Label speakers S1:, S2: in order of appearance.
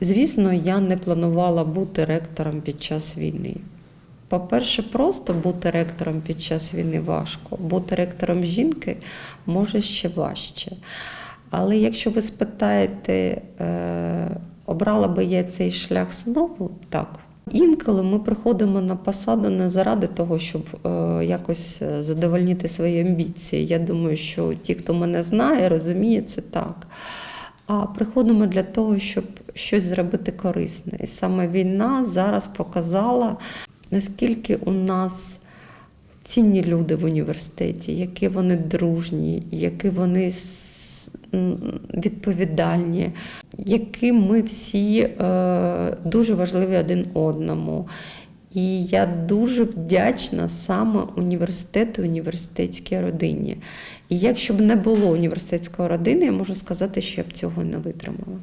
S1: Звісно, я не планувала бути ректором під час війни. По-перше, просто бути ректором під час війни важко. Бути ректором жінки може ще важче. Але якщо ви спитаєте, е, обрала би я цей шлях знову, так. Інколи ми приходимо на посаду не заради того, щоб е, якось е, задовольнити свої амбіції. Я думаю, що ті, хто мене знає, розуміє це так. А приходимо для того, щоб щось зробити корисне. І саме війна зараз показала, наскільки у нас цінні люди в університеті, які вони дружні, які вони відповідальні, які ми всі е, дуже важливі один одному. І я дуже вдячна саме університету, університетській родині. І якщо б не було університетської родини, я можу сказати, що я б цього не витримала.